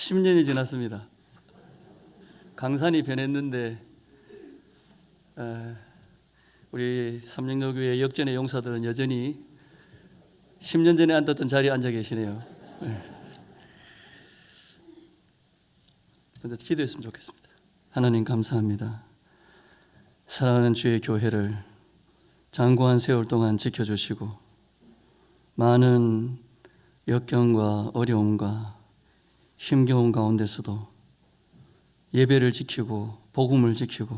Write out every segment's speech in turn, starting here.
10년이 지났습니다. 강산이 변했는데 에, 우리 삼령교회 역전의 용사들은 여전히 10년 전에 앉았던 자리에 앉아 계시네요. 네. 먼저 기도했으면 좋겠습니다. 하나님 감사합니다. 사랑하는 주의 교회를 장구한 세월 동안 지켜주시고 많은 역경과 어려움과 힘겨운 가운데서도 예배를 지키고 복음을 지키고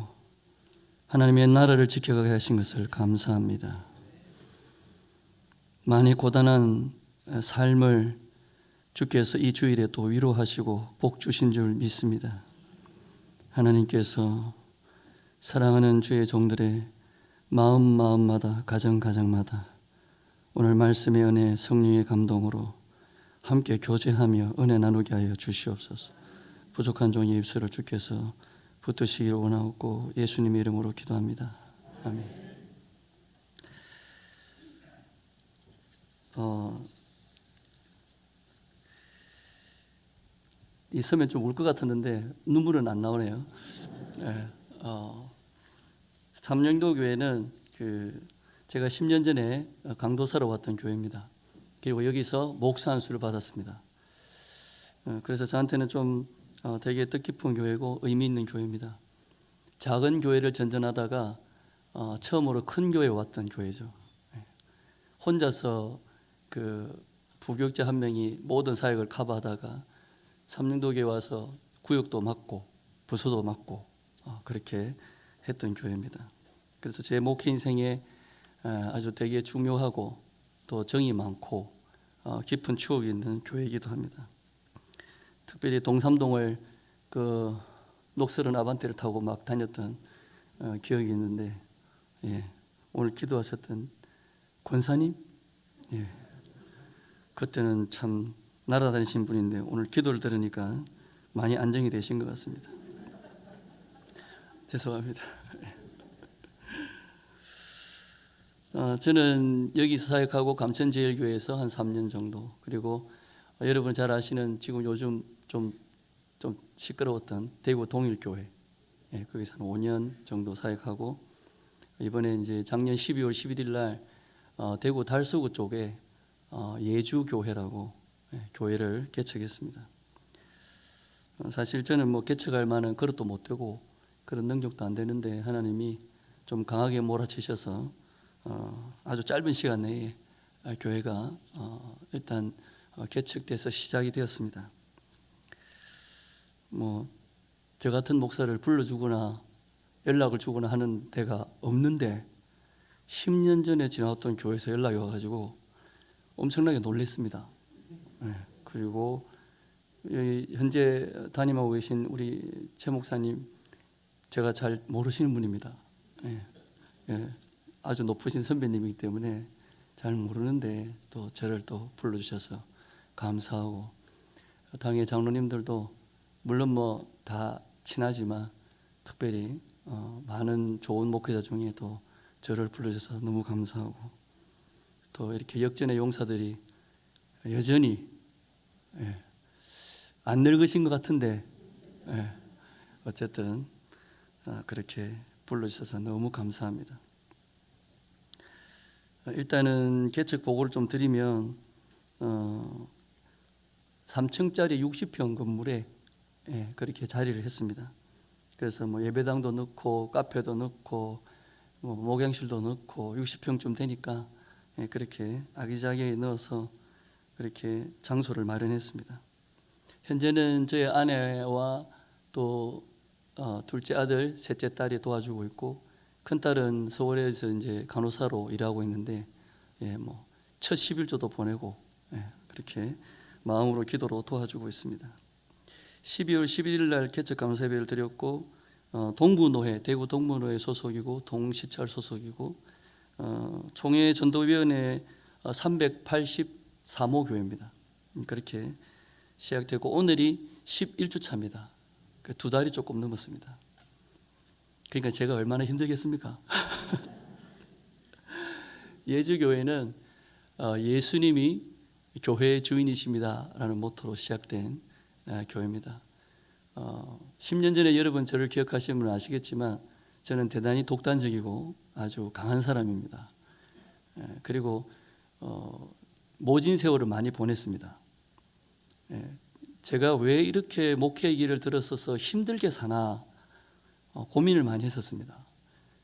하나님의 나라를 지켜가게 하신 것을 감사합니다. 많이 고단한 삶을 주께서 이 주일에 또 위로하시고 복 주신 줄 믿습니다. 하나님께서 사랑하는 주의 종들의 마음 마음마다 가정 가정마다 오늘 말씀의 은혜 성령의 감동으로 함께 교제하며 은혜 나누게 하여 주시옵소서. 부족한 종의 입술을 주께서 붙드시기를 원하옵고 예수님의 이름으로 기도합니다. 아멘. 어, 이 서면 좀 울 것 같았는데 눈물은 안 나오네요. 네, 어, 삼령도 교회는 그 제가 10년 전에 강도사로 왔던 교회입니다. 그리고 여기서 목사 안수를 받았습니다. 어, 그래서 저한테는 좀 어, 되게 뜻깊은 교회고 의미 있는 교회입니다. 작은 교회를 전전하다가 어, 처음으로 큰 교회에 왔던 교회죠. 예. 혼자서 그 부교육자 한 명이 모든 사역을 커버하다가 삼령도교에 와서 구역도 맡고 부서도 맡고 어, 그렇게 했던 교회입니다. 그래서 제 목회 인생에 아주 되게 중요하고 또 정이 많고 어, 깊은 추억이 있는 교회이기도 합니다. 특별히 동삼동을 그 녹슬은 아반떼를 타고 막 다녔던 어, 기억이 있는데 예, 오늘 기도하셨던 권사님 예, 그때는 참 날아다니신 분인데 오늘 기도를 들으니까 많이 안정이 되신 것 같습니다. 죄송합니다. 어, 저는 여기서 사역하고 감천제일교회에서 한 3년 정도 그리고 어, 여러분 잘 아시는 지금 요즘 좀, 좀 시끄러웠던 대구 동일교회 예, 거기서 한 5년 정도 사역하고 이번에 이제 작년 12월 11일 날 어, 대구 달서구 쪽에 어, 예주교회라고 예, 교회를 개척했습니다. 어, 사실 저는 뭐 개척할 만한 그릇도 못 되고 그런 능력도 안 되는데 하나님이 좀 강하게 몰아치셔서 어, 아주 짧은 시간 내에 아, 교회가 어, 일단 어, 개척돼서 시작이 되었습니다. 뭐 저 같은 목사를 불러주거나 연락을 주거나 하는 데가 없는데 10년 전에 지나왔던 교회에서 연락이 와가지고 엄청나게 놀랐습니다. 네, 그리고 현재 담임하고 계신 우리 최 목사님 제가 잘 모르시는 분입니다. 예, 예, 아주 높으신 선배님이기 때문에 잘 모르는데 또 저를 또 불러주셔서 감사하고 당의 장로님들도 물론 뭐 다 친하지만 특별히 어, 많은 좋은 목회자 중에 또 저를 불러주셔서 너무 감사하고 또 이렇게 역전의 용사들이 여전히 예, 안 늙으신 것 같은데 예, 어쨌든 어, 그렇게 불러주셔서 너무 감사합니다. 일단은 개척 보고를 좀 드리면 어, 3층짜리 60평 건물에 예, 그렇게 자리를 했습니다. 그래서 뭐 예배당도 넣고 카페도 넣고 뭐 목양실도 넣고 60평쯤 되니까 예, 그렇게 아기자기하게 넣어서 그렇게 장소를 마련했습니다. 현재는 저희 아내와 또 어, 둘째 아들, 셋째 딸이 도와주고 있고 큰 딸은 서울에서 이제 간호사로 일하고 있는데 예, 뭐 첫 11조도 보내고 예, 그렇게 마음으로 기도로 도와주고 있습니다. 12월 11일 날 개척 감사 예배를 드렸고 어, 동부노회 대구 동부노회 소속이고 동시찰 소속이고 어, 총회 전도위원회 383호 교회입니다. 음, 그렇게 시작되고 오늘이 11주 차입니다. 그두 달이 조금 넘었습니다. 그러니까 제가 얼마나 힘들겠습니까? 예주교회는 어, 예수님이 교회의 주인이십니다라는 모토로 시작된 예, 교회입니다. 어, 10년 전에 여러분 저를 기억하시는 분은 아시겠지만 저는 대단히 독단적이고 아주 강한 사람입니다. 예, 그리고 어, 모진 세월을 많이 보냈습니다. 예, 제가 왜 이렇게 목회 길을 들었어서 힘들게 사나 어, 고민을 많이 했었습니다.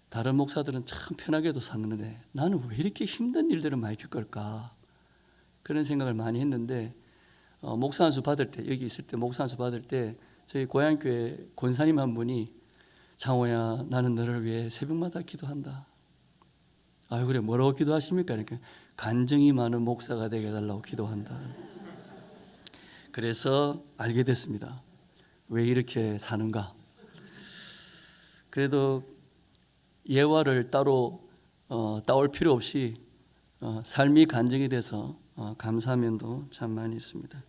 다른 목사들은 참 편하게도 사는데 나는 왜 이렇게 힘든 일들을 많이 겪을까 그런 생각을 많이 했는데 어, 목사 한 수 받을 때 여기 있을 때 목사 한 수 받을 때 저희 고향교회 권사님 한 분이 장호야 나는 너를 위해 새벽마다 기도한다. 아유 그래 뭐라고 기도하십니까? 이렇게 간증이 많은 목사가 되게 해달라고 기도한다. 그래서 알게 됐습니다. 왜 이렇게 사는가? 그래도 예화를 따로 어, 따올 필요 없이 어, 삶이 간증이 돼서 어, 감사한 면도 참 많이 있습니다.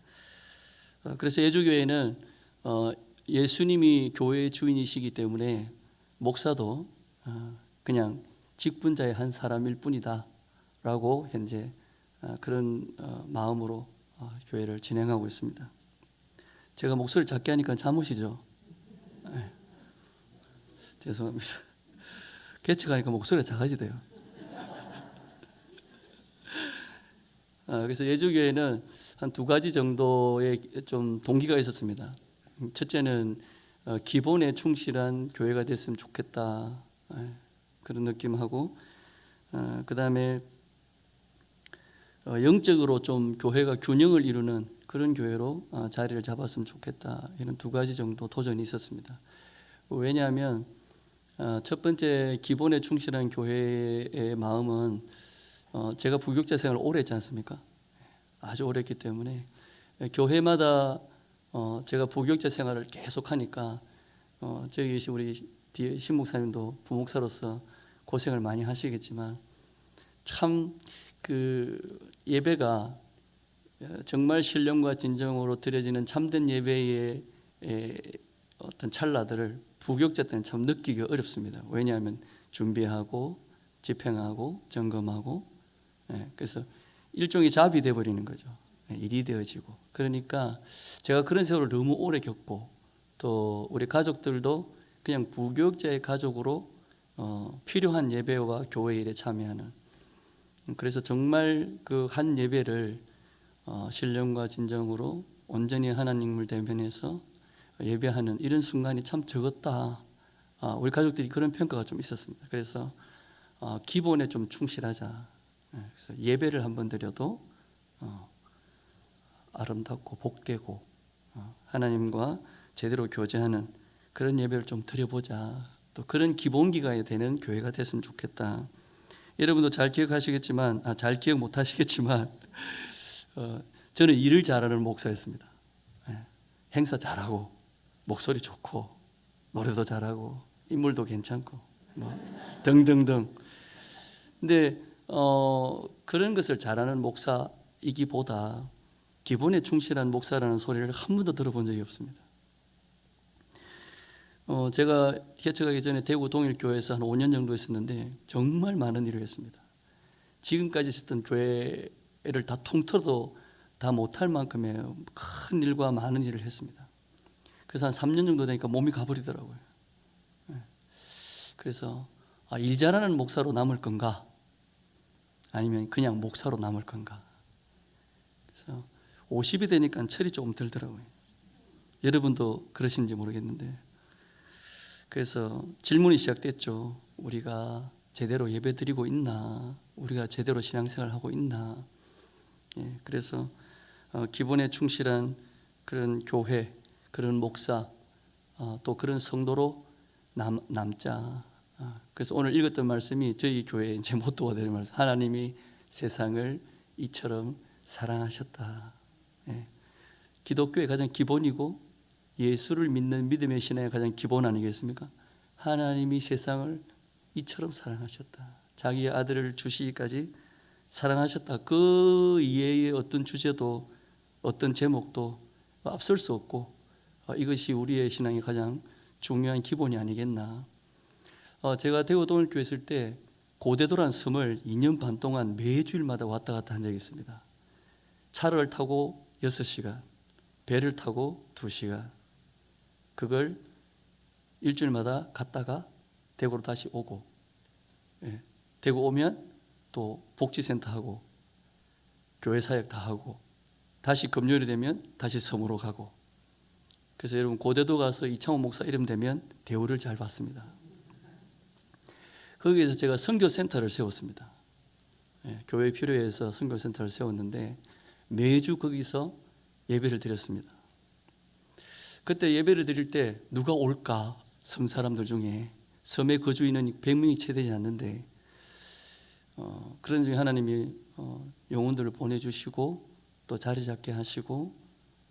어, 그래서 예주교회는 어, 예수님이 교회의 주인이시기 때문에 목사도 어, 그냥 직분자의 한 사람일 뿐이다라고 현재 어, 그런 어, 마음으로 어, 교회를 진행하고 있습니다. 제가 목소리 작게 하니까 잠으시죠? 네. 죄송합니다. 개척하니까 목소리가 작아지대요. 아, 그래서 예주교회는 한 두 가지 정도의 좀 동기가 있었습니다. 첫째는 어, 기본에 충실한 교회가 됐으면 좋겠다 예, 그런 느낌하고 어, 그 다음에 어, 영적으로 좀 교회가 균형을 이루는 그런 교회로 어, 자리를 잡았으면 좋겠다 이런 두 가지 정도 도전이 있었습니다. 왜냐하면 어, 첫 번째 기본에 충실한 교회의 마음은 어, 제가 부교육자 생활을 오래 했지 않습니까? 아주 오래 했기 때문에 교회마다 어, 제가 부교육자 생활을 계속 하니까 어, 저기 계신 우리 뒤에 신목사님도 부목사로서 고생을 많이 하시겠지만 참 그 예배가 정말 신령과 진정으로 드려지는 참된 예배의 에, 어떤 찰나들을 부교육자 때는 참 느끼기 어렵습니다. 왜냐하면 준비하고 집행하고 점검하고 예, 그래서 일종의 잡이 돼 버리는 거죠. 예, 일이 되어지고 그러니까 제가 그런 세월을 너무 오래 겪고 또 우리 가족들도 그냥 부교육자의 가족으로 어, 필요한 예배와 교회 일에 참여하는 그래서 정말 그 한 예배를 어, 신령과 진정으로 온전히 하나님을 대면해서 예배하는 이런 순간이 참 적었다. 아, 우리 가족들이 그런 평가가 좀 있었습니다. 그래서 어, 기본에 좀 충실하자. 예, 그래서 예배를 한 번 드려도 어, 아름답고 복되고 어, 하나님과 제대로 교제하는 그런 예배를 좀 드려보자. 또 그런 기본기가 되는 교회가 됐으면 좋겠다. 여러분도 잘 기억하시겠지만, 아, 잘 기억 못 하시겠지만, 어, 저는 일을 잘하는 목사였습니다. 예, 행사 잘하고, 목소리 좋고, 노래도 잘하고, 인물도 괜찮고, 뭐, 등등등. 근데, 어, 그런 것을 잘하는 목사이기보다 기본에 충실한 목사라는 소리를 한 번도 들어본 적이 없습니다. 어, 제가 개척하기 전에 대구 동일교회에서 한 5년 정도 있었는데 정말 많은 일을 했습니다. 지금까지 있었던 교회를 다 통틀어도 다 못할 만큼의 큰 일과 많은 일을 했습니다. 그래서 한 3년 정도 되니까 몸이 가버리더라고요. 예. 그래서 아, 일 잘하는 목사로 남을 건가? 아니면 그냥 목사로 남을 건가? 그래서 50이 되니까 철이 조금 들더라고요. 여러분도 그러신지 모르겠는데 그래서 질문이 시작됐죠. 우리가 제대로 예배 드리고 있나? 우리가 제대로 신앙생활 하고 있나? 예, 그래서 어, 기본에 충실한 그런 교회, 그런 목사, 어, 또 그런 성도로 남, 남자. 어, 그래서 오늘 읽었던 말씀이 저희 교회 이제 모토가 되는 말씀. 하나님이 세상을 이처럼 사랑하셨다. 예, 기독교의 가장 기본이고 예수를 믿는 믿음의 신앙의 가장 기본 아니겠습니까? 하나님이 세상을 이처럼 사랑하셨다. 자기 아들을 주시기까지 사랑하셨다. 그 이외의 어떤 주제도 어떤 제목도 앞설 수 없고 어, 이것이 우리의 신앙의 가장 중요한 기본이 아니겠나. 어, 제가 대구 동일교회 있을 때 고대도란 섬을 2년 반 동안 매주일마다 왔다 갔다 한 적이 있습니다. 차를 타고 6시간, 배를 타고 두 시간. 그걸 일주일마다 갔다가 대구로 다시 오고, 예, 대구 오면 또 복지센터 하고, 교회 사역 다 하고, 다시 금요일이 되면 다시 섬으로 가고. 그래서 여러분 고대도 가서 이창호 목사 이름 되면 대우를 잘 받습니다. 거기에서 제가 선교센터를 세웠습니다. 예, 교회 필요해서 선교센터를 세웠는데 매주 거기서 예배를 드렸습니다. 그때 예배를 드릴 때 누가 올까? 섬 사람들 중에 섬에 거주 인원이 100명이 채 되지 않는데 어, 그런 중에 하나님이 어, 영혼들을 보내주시고 또 자리 잡게 하시고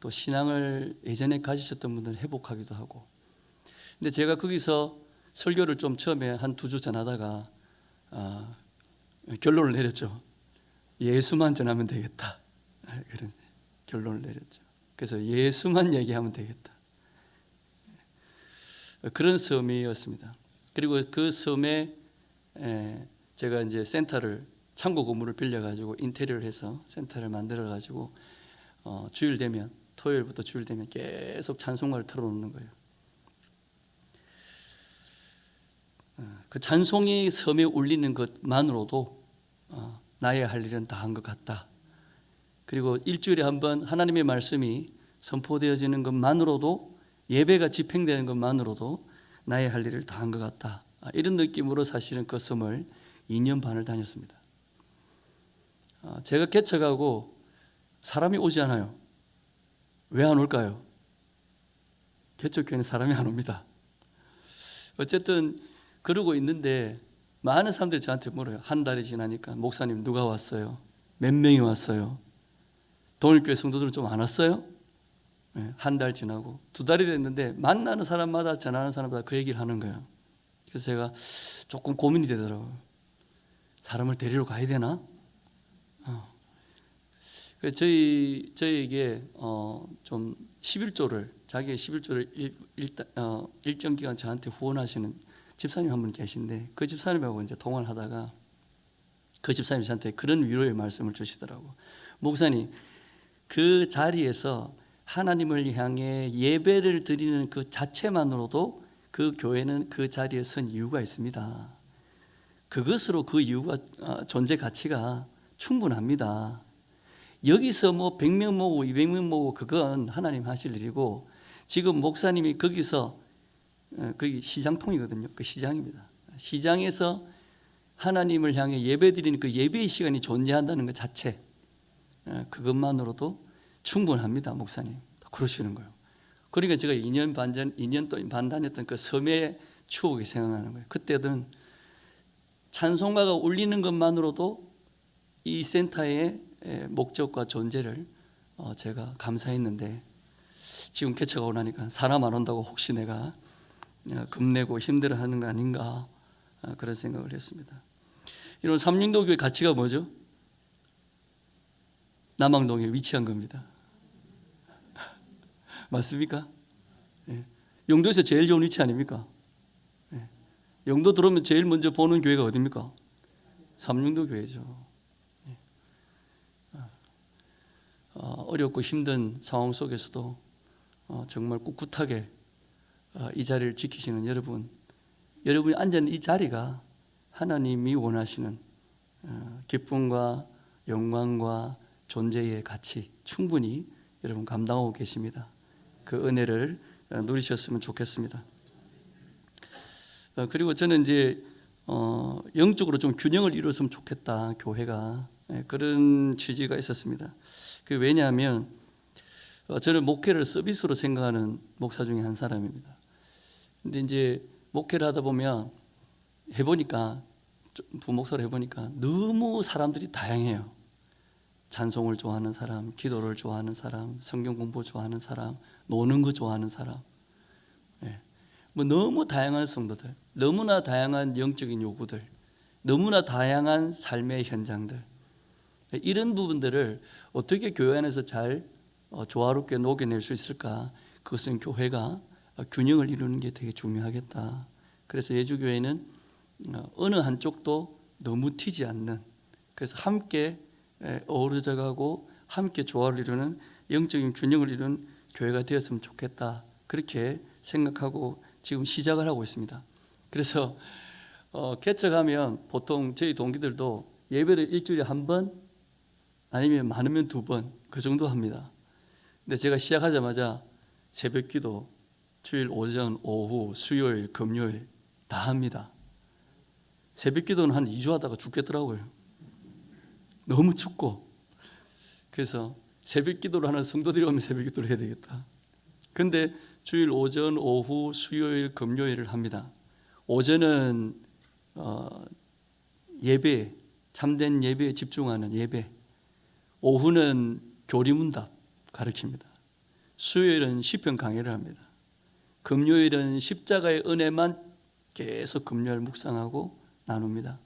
또 신앙을 예전에 가지셨던 분들 회복하기도 하고 근데 제가 거기서 설교를 좀 처음에 한 두 주 전하다가 아, 결론을 내렸죠. 예수만 전하면 되겠다. 아, 그런 결론을 내렸죠. 그래서 예수만 얘기하면 되겠다. 그런 섬이었습니다. 그리고 그 섬에 에, 제가 이제 센터를 창고 건물을 빌려 가지고 인테리어를 해서 센터를 만들어 가지고 어, 주일 되면 토요일부터 주일 되면 계속 찬송가를 틀어놓는 거예요. 어, 그 찬송이 섬에 울리는 것만으로도 어, 나의 할 일은 다 한 것 같다. 그리고 일주일에 한 번 하나님의 말씀이 선포되어지는 것만으로도 예배가 집행되는 것만으로도 나의 할 일을 다 한 것 같다. 아, 이런 느낌으로 사실은 그 섬을 2년 반을 다녔습니다. 아, 제가 개척하고 사람이 오지 않아요. 왜 안 올까요? 개척교회는 사람이 안 옵니다. 어쨌든 그러고 있는데 많은 사람들이 저한테 물어요. 한 달이 지나니까 목사님 누가 왔어요? 몇 명이 왔어요? 동일교회 성도들 좀안 왔어요? 네, 한달 지나고 두 달이 됐는데 만나는 사람마다 전하는 사람마다 그 얘기를 하는 거예요. 그래서 제가 조금 고민이 되더라고요. 사람을 데리러 가야 되나? 저희 저희에게 어, 좀 11조를 자기의 11조를 일, 일, 어, 일정 기간 저한테 후원하시는 집사님 한 분 계신데 그 집사님하고 이제 통화를 하다가 그 집사님이 저한테 그런 위로의 말씀을 주시더라고. 목사님 그 자리에서 하나님을 향해 예배를 드리는 그 자체만으로도 그 교회는 그 자리에 선 이유가 있습니다. 그것으로 그 이유가 어, 존재 가치가 충분합니다. 여기서 뭐 100명 모으고 200명 모으고 그건 하나님 하실 일이고 지금 목사님이 거기서 어, 거기 시장통이거든요. 그 시장입니다. 시장에서 하나님을 향해 예배드리는 그 예배의 시간이 존재한다는 것 자체 어, 그것만으로도 충분합니다, 목사님. 그러시는 거예요. 그러니까 제가 2년 반 전, 2년 또반 다녔던 그 섬의 추억이 생각나는 거예요. 그때는 찬송가가 울리는 것만으로도 이 센터의 목적과 존재를 어, 제가 감사했는데 지금 개척가 오라니까 사람 안 온다고 혹시 내가 어, 겁내고 힘들어하는 거 아닌가 어, 그런 생각을 했습니다. 이런 삼림도 교회 가치가 뭐죠? 남항동에 위치한 겁니다. 맞습니까? 예. 영도에서 제일 좋은 위치 아닙니까? 예. 영도 들어오면 제일 먼저 보는 교회가 어디입니까? 삼릉도 교회죠. 예. 어, 어렵고 힘든 상황 속에서도 어, 정말 꿋꿋하게 어, 이 자리를 지키시는 여러분, 여러분이 앉아 있는 이 자리가 하나님이 원하시는 어, 기쁨과 영광과 존재의 가치 충분히 여러분 감당하고 계십니다. 그 은혜를 어, 누리셨으면 좋겠습니다. 어, 그리고 저는 이제 어, 영적으로 좀 균형을 이루었으면 좋겠다 교회가 예, 그런 취지가 있었습니다. 그 왜냐하면 어, 저는 목회를 서비스로 생각하는 목사 중에 한 사람입니다. 근데 이제 목회를 하다 보면 해보니까 부목사를 해보니까 너무 사람들이 다양해요. 찬송을 좋아하는 사람, 기도를 좋아하는 사람, 성경 공부 좋아하는 사람, 노는 거 좋아하는 사람. 예. 뭐 너무 다양한 성도들, 너무나 다양한 영적인 요구들, 너무나 다양한 삶의 현장들. 이런 부분들을 어떻게 교회 안에서 잘 어, 조화롭게 녹여낼 수 있을까? 그것은 교회가 균형을 이루는 게 되게 중요하겠다. 그래서 예주교회는 어, 어느 한쪽도 너무 튀지 않는 그래서 함께 어우러져 가고 함께 조화를 이루는 영적인 균형을 이루는 교회가 되었으면 좋겠다 그렇게 생각하고 지금 시작을 하고 있습니다. 그래서 어, 개척하면 보통 저희 동기들도 예배를 일주일에 한 번 아니면 많으면 두 번 그 정도 합니다. 근데 제가 시작하자마자 새벽기도 주일 오전, 오후, 수요일, 금요일 다 합니다. 새벽기도는 한 2주 하다가 죽겠더라고요. 너무 춥고 그래서 새벽기도를 하는 성도들이 오면 새벽기도를 해야 되겠다. 근데 주일 오전, 오후, 수요일, 금요일을 합니다. 오전은 어, 예배, 참된 예배에 집중하는 예배. 오후는 교리문답 가르칩니다. 수요일은 시편 강의를 합니다. 금요일은 십자가의 은혜만 계속 금요일 묵상하고 나눕니다.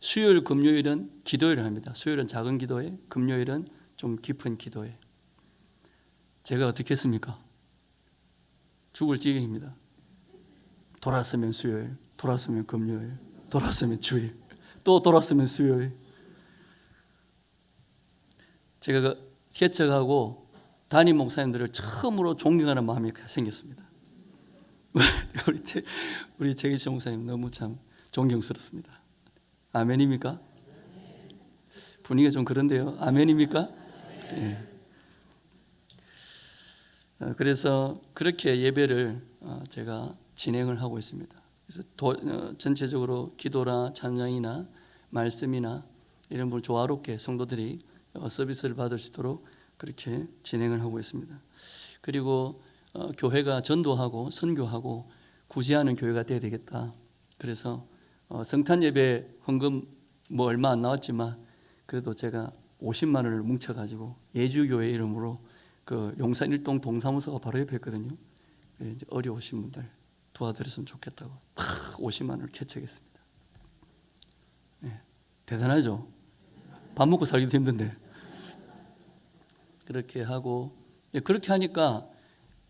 수요일, 금요일은 기도회를 합니다. 수요일은 작은 기도회, 금요일은 좀 깊은 기도회. 제가 어떻게 했습니까? 죽을 지경입니다. 돌았으면 수요일, 돌았으면 금요일, 돌았으면 주일, 또 돌았으면 수요일. 제가 그 개척하고 담임 목사님들을 처음으로 존경하는 마음이 생겼습니다. 우리 제, 우리 재기시 목사님 너무 참 존경스럽습니다. 아멘입니까? 분위기가 좀 그런데요. 아멘입니까? 예. 어, 그래서 그렇게 예배를 어, 제가 진행을 하고 있습니다. 그래서 도, 어, 전체적으로 기도나 찬양이나 말씀이나 이런 걸 조화롭게 성도들이 어, 서비스를 받을 수 있도록 그렇게 진행을 하고 있습니다. 그리고 어, 교회가 전도하고 선교하고 구제하는 교회가 돼야 되겠다. 그래서 어, 성탄 예배 헌금 뭐 얼마 안 나왔지만 그래도 제가 50만 원을 뭉쳐 가지고 예주교회 이름으로 그 용산 일동 동사무소가 바로 옆에 있거든요. 예, 이제 어려우신 분들 도와드렸으면 좋겠다고 탁 50만 원을 개척했습니다. 예, 대단하죠. 밥 먹고 살기도 힘든데 그렇게 하고 예, 그렇게 하니까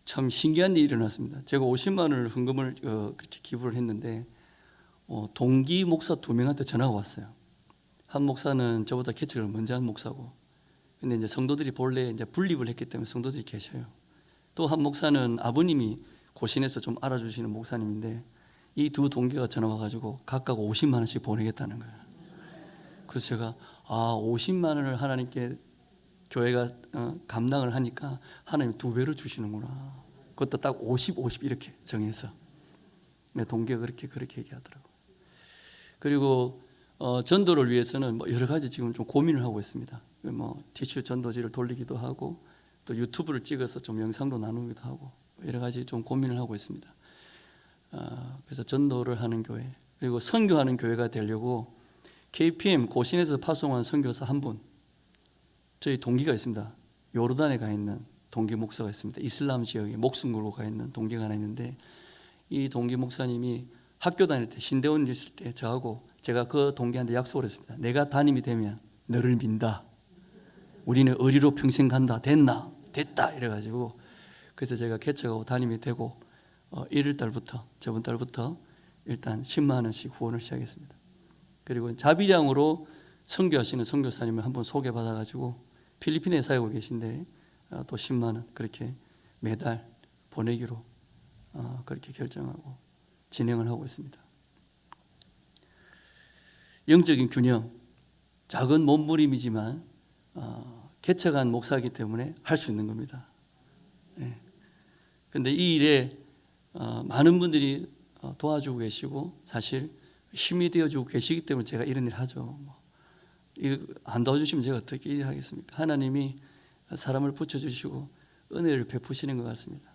참 신기한 일이 일어났습니다. 제가 50만 원을 헌금을 어, 기부를 했는데 어, 동기 목사 두 명한테 전화가 왔어요. 한 목사는 저보다 개척을 먼저 한 목사고, 근데 이제 성도들이 본래 이제 분립을 했기 때문에 성도들이 계셔요. 또 한 목사는 아버님이 고신에서 좀 알아주시는 목사님인데 이 두 동기가 전화 와가지고 각각 50만 원씩 보내겠다는 거예요. 그래서 제가 아 50만 원을 하나님께 교회가 어, 감당을 하니까 하나님 두 배로 주시는구나. 그것도 딱 50, 50 이렇게 정해서 네, 동기가 그렇게 그렇게 얘기하더라고. 그리고 어, 전도를 위해서는 뭐 여러 가지 지금 좀 고민을 하고 있습니다. 뭐 티슈 전도지를 돌리기도 하고 또 유튜브를 찍어서 좀 영상도 나누기도 하고 여러 가지 좀 고민을 하고 있습니다. 어, 그래서 전도를 하는 교회 그리고 선교하는 교회가 되려고 KPM 고신에서 파송한 선교사 한 분, 저희 동기가 있습니다. 요르단에 가 있는 동기 목사가 있습니다. 이슬람 지역에 목숨 걸고 가 있는 동기가 하나 있는데 이 동기 목사님이 학교 다닐 때 신대원 있을 때 저하고 제가 그 동기한테 약속을 했습니다. 내가 담임이 되면 너를 민다. 우리는 의리로 평생 간다. 됐나? 됐다. 이래가지고 그래서 제가 개척하고 담임이 되고 어, 1월 달부터 저번 달부터 일단 10만 원씩 후원을 시작했습니다. 그리고 자비량으로 선교하시는 선교사님을 한번 소개받아 가지고 필리핀에 살고 계신데 어, 또 10만 원 그렇게 매달 보내기로 어, 그렇게 결정하고 진행을 하고 있습니다. 영적인 균형, 작은 몸부림이지만 어, 개척한 목사이기 때문에 할 수 있는 겁니다. 그런데 이 일에 어, 많은 분들이 어, 도와주고 계시고 사실 힘이 되어주고 계시기 때문에 제가 이런 일을 하죠. 뭐, 안 도와주시면 제가 어떻게 일을 하겠습니까? 하나님이 사람을 붙여주시고 은혜를 베푸시는 것 같습니다.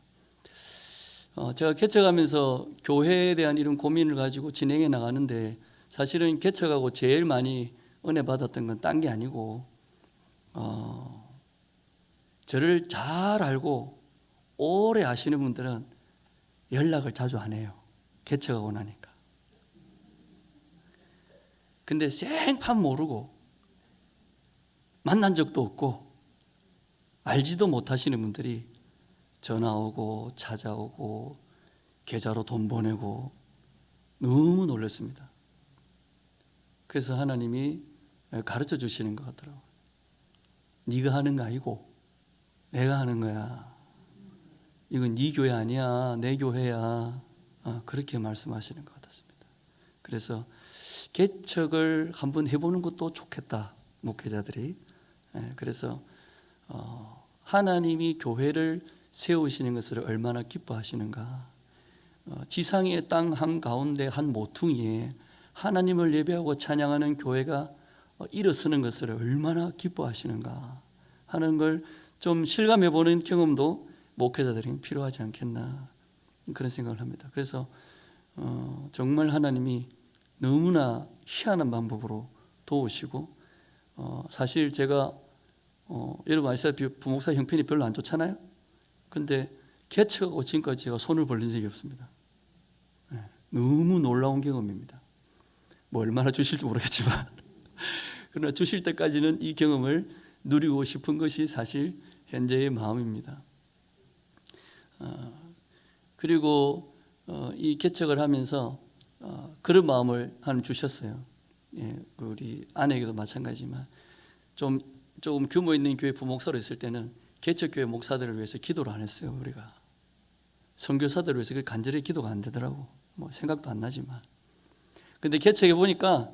어, 제가 개척하면서 교회에 대한 이런 고민을 가지고 진행해 나가는데 사실은 개척하고 제일 많이 은혜 받았던 건 딴 게 아니고 어, 저를 잘 알고 오래 아시는 분들은 연락을 자주 안 해요. 개척하고 나니까. 근데 생판 모르고 만난 적도 없고 알지도 못하시는 분들이 전화 오고 찾아오고 계좌로 돈 보내고 너무 놀랐습니다. 그래서 하나님이 가르쳐 주시는 것 같더라고요. 네가 하는 거 아니고 내가 하는 거야. 이건 네 교회 아니야, 내 교회야. 아, 그렇게 말씀하시는 것 같았습니다. 그래서 개척을 한번 해보는 것도 좋겠다, 목회자들이. 예, 그래서 어, 하나님이 교회를 세우시는 것을 얼마나 기뻐하시는가. 어, 지상의 땅 한 가운데 한 모퉁이에 하나님을 예배하고 찬양하는 교회가 어, 일어서는 것을 얼마나 기뻐하시는가 하는 걸 좀 실감해 보는 경험도 목회자들이 필요하지 않겠나 그런 생각을 합니다. 그래서 어, 정말 하나님이 너무나 희한한 방법으로 도우시고 어, 사실 제가 어, 여러분 아시다시피 부목사 형편이 별로 안 좋잖아요. 근데 개척하고 지금까지 제가 손을 벌린 적이 없습니다. 예, 너무 놀라운 경험입니다. 뭐 얼마나 주실지 모르겠지만 그러나 주실 때까지는 이 경험을 누리고 싶은 것이 사실 현재의 마음입니다. 어, 그리고 어, 이 개척을 하면서 어, 그런 마음을 하나님 주셨어요. 예, 그 우리 아내에게도 마찬가지지만 좀 조금 규모 있는 교회 부목사로 있을 때는 개척 교회 목사들을 위해서 기도를 안 했어요. 우리가 선교사들을 위해서 그 간절히 기도가 안 되더라고. 뭐 생각도 안 나지만. 근데 개척해 보니까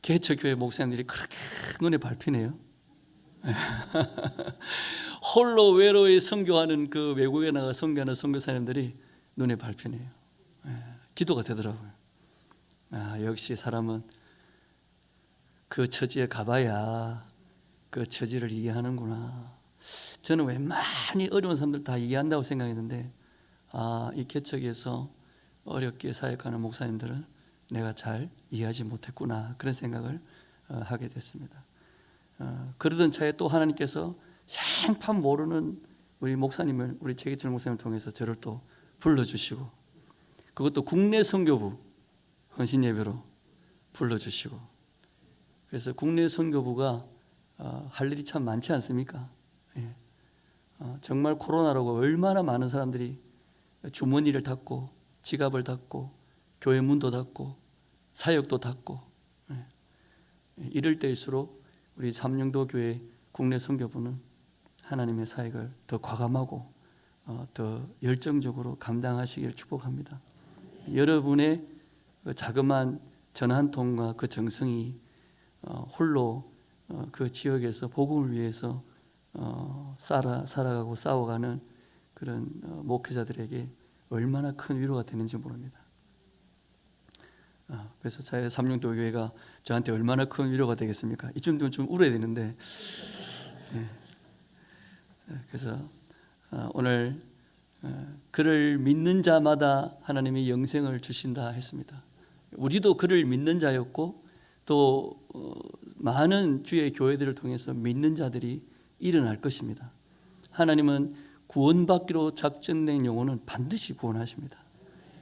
개척 교회 목사님들이 그렇게 눈에 밟히네요. 홀로 외로이 선교하는 그 외국에 나가 선교하는 선교사님들이 눈에 밟히네요. 예, 기도가 되더라고요. 아, 역시 사람은 그 처지에 가봐야 그 처지를 이해하는구나. 저는 웬만히 어려운 사람들 다 이해한다고 생각했는데, 아, 이 개척에서 어렵게 사역하는 목사님들은 내가 잘 이해하지 못했구나. 그런 생각을 어, 하게 됐습니다. 어, 그러던 차에 또 하나님께서 생판 모르는 우리 목사님을 우리 최기철 목사님을 통해서 저를 또 불러주시고 그것도 국내 선교부 헌신 예배로 불러주시고 그래서 국내 선교부가 어, 할 일이 참 많지 않습니까? 예. 어, 정말 코로나라고 얼마나 많은 사람들이 주머니를 닫고 지갑을 닫고 교회 문도 닫고 사역도 닫고 예. 이럴 때일수록 우리 삼령도 교회 국내 선교부는 하나님의 사역을 더 과감하고 어, 더 열정적으로 감당하시기를 축복합니다. 여러분의 그 자그마한 전한 통과 그 정성이 어, 홀로 어, 그 지역에서 복음을 위해서 어, 살아 살아가고 싸워가는 그런 어, 목회자들에게 얼마나 큰 위로가 되는지 모릅니다. 아, 그래서 제 삼룡도 교회가 저한테 얼마나 큰 위로가 되겠습니까? 이쯤 되면 좀 울어야 되는데. 예. 그래서 어, 오늘 어, 그를 믿는 자마다 하나님이 영생을 주신다 했습니다. 우리도 그를 믿는 자였고 또 어, 많은 주의 교회들을 통해서 믿는 자들이 일어날 것입니다. 하나님은 구원받기로 작정된 영혼은 반드시 구원하십니다.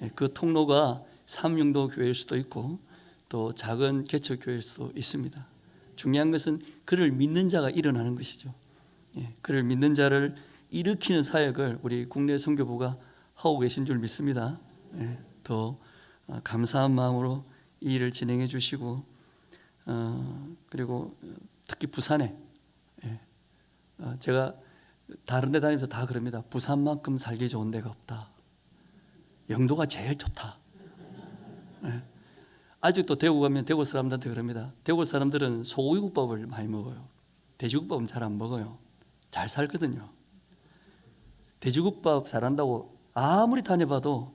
예, 그 통로가 삼용도 교회일 수도 있고 또 작은 개척 교회일 수도 있습니다. 중요한 것은 그를 믿는 자가 일어나는 것이죠. 예, 그를 믿는 자를 일으키는 사역을 우리 국내 선교부가 하고 계신 줄 믿습니다. 예, 더 어, 감사한 마음으로 이 일을 진행해 주시고 어, 그리고 특히 부산에 예, 어, 제가 다른 데 다니면서 다 그럽니다. 부산만큼 살기 좋은 데가 없다. 영도가 제일 좋다. 예. 아직도 대구 가면 대구 사람들한테 그럽니다. 대구 사람들은 소고기국밥을 많이 먹어요. 돼지국밥은 잘 안 먹어요. 잘 살거든요. 돼지국밥 잘한다고 아무리 다녀봐도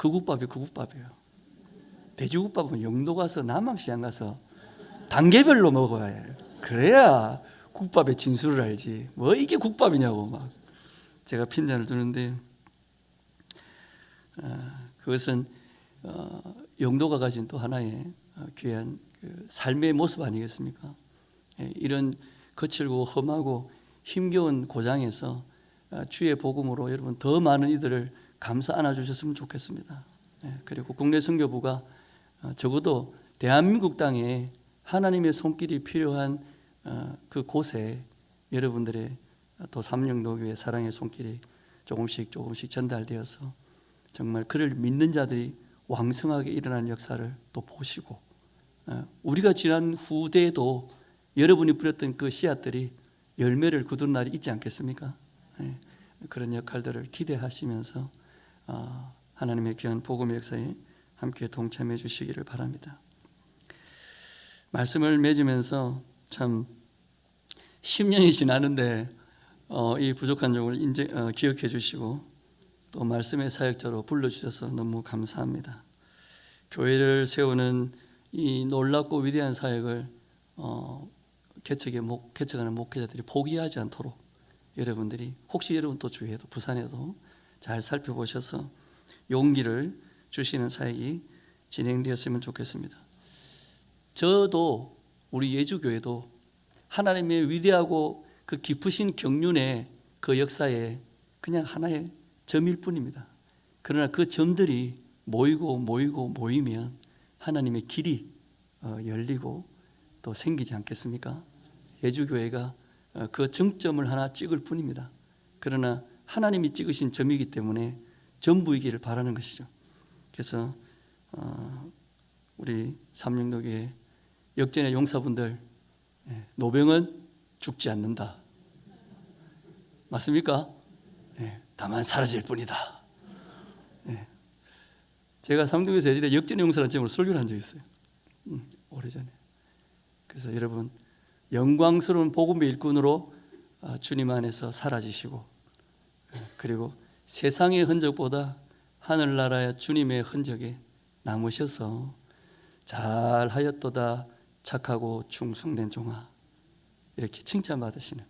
그 국밥이 그 국밥이에요. 돼지국밥은 영도 가서 남항시장 가서 단계별로 먹어야 해요. 그래야 국밥의 진수를 알지. 뭐 이게 국밥이냐고 막 제가 핀잔을 두는데 어, 그것은 어, 영도가 가진 또 하나의 어, 귀한 그 삶의 모습 아니겠습니까? 예, 이런 거칠고 험하고 힘겨운 고장에서 어, 주의 복음으로 여러분 더 많은 이들을 감사 안아 주셨으면 좋겠습니다. 예, 그리고 국내 선교부가 어, 적어도 대한민국 땅에 하나님의 손길이 필요한 어, 그 곳에 여러분들의 또 삼령노교의 사랑의 손길이 조금씩 조금씩 전달되어서 정말 그를 믿는 자들이 왕성하게 일어나는 역사를 또 보시고 어, 우리가 지난 후대에도 여러분이 뿌렸던 그 씨앗들이 열매를 거둔 날이 있지 않겠습니까? 예. 그런 역할들을 기대하시면서 어, 하나님의 귀한 복음의 역사에 함께 동참해 주시기를 바랍니다. 말씀을 맺으면서 참 10년이 지나는데 어, 이 부족한 점을 인제, 어, 기억해 주시고 또 말씀의 사역자로 불러주셔서 너무 감사합니다. 교회를 세우는 이 놀랍고 위대한 사역을 어, 개척의 목, 개척하는 목회자들이 포기하지 않도록 여러분들이 혹시 여러분 또 주위에도 부산에도 잘 살펴보셔서 용기를 주시는 사역이 진행되었으면 좋겠습니다. 저도 우리 예주교회도 하나님의 위대하고 그 깊으신 경륜의 그 역사에 그냥 하나의 점일 뿐입니다. 그러나 그 점들이 모이고 모이고 모이면 하나님의 길이 어, 열리고 또 생기지 않겠습니까? 예주교회가 어, 그 정점을 하나 찍을 뿐입니다. 그러나 하나님이 찍으신 점이기 때문에 전부이기를 바라는 것이죠. 그래서 어, 우리 삼령도교회 역전의 용사분들 예, 노병은 죽지 않는다. 맞습니까? 예, 다만 사라질 뿐이다. 예. 제가 삼동에서 예전에 역전의 용사라는 제목으로 설교를 한 적이 있어요. 음, 오래전에. 그래서 여러분 영광스러운 복음의 일꾼으로 아, 주님 안에서 사라지시고 예, 그리고 세상의 흔적보다 하늘나라의 주님의 흔적에 남으셔서 잘하였도다 착하고 충성된 종아 이렇게 칭찬받으시는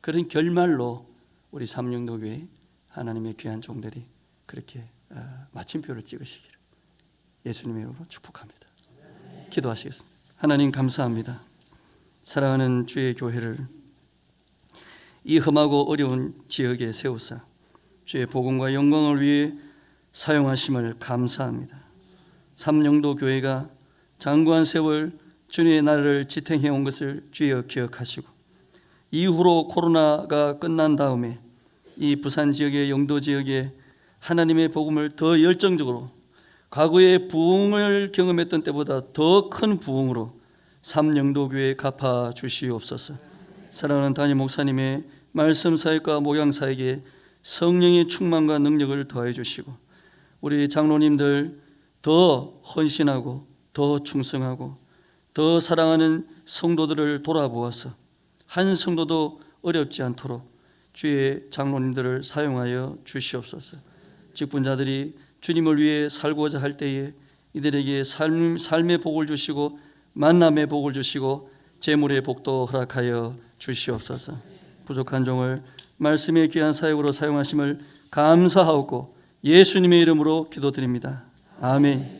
그런 결말로 우리 삼령도교회 하나님의 귀한 종들이 그렇게 어, 마침표를 찍으시기를 예수님의 이름으로 축복합니다. 기도하시겠습니다. 하나님 감사합니다. 사랑하는 주의 교회를 이 험하고 어려운 지역에 세우사 주의 복음과 영광을 위해 사용하심을 감사합니다. 삼령도 교회가 장구한 세월 주님의 나라를 지탱해 온 것을 주여 기억하시고 이후로 코로나가 끝난 다음에 이 부산 지역의 영도 지역에 하나님의 복음을 더 열정적으로 과거의 부흥을 경험했던 때보다 더 큰 부흥으로 삼영도교회 갚아 주시옵소서. 사랑하는 담임 목사님의 말씀 사역과 목양 사역에 성령의 충만과 능력을 더해 주시고 우리 장로님들 더 헌신하고 더 충성하고 더 사랑하는 성도들을 돌아보아서 한 성도도 어렵지 않도록 주의 장로님들을 사용하여 주시옵소서. 직분자들이 주님을 위해 살고자 할 때에 이들에게 삶, 삶의 복을 주시고 만남의 복을 주시고 재물의 복도 허락하여 주시옵소서. 부족한 종을 말씀의 귀한 사역으로 사용하심을 감사하고 예수님의 이름으로 기도드립니다. 아멘.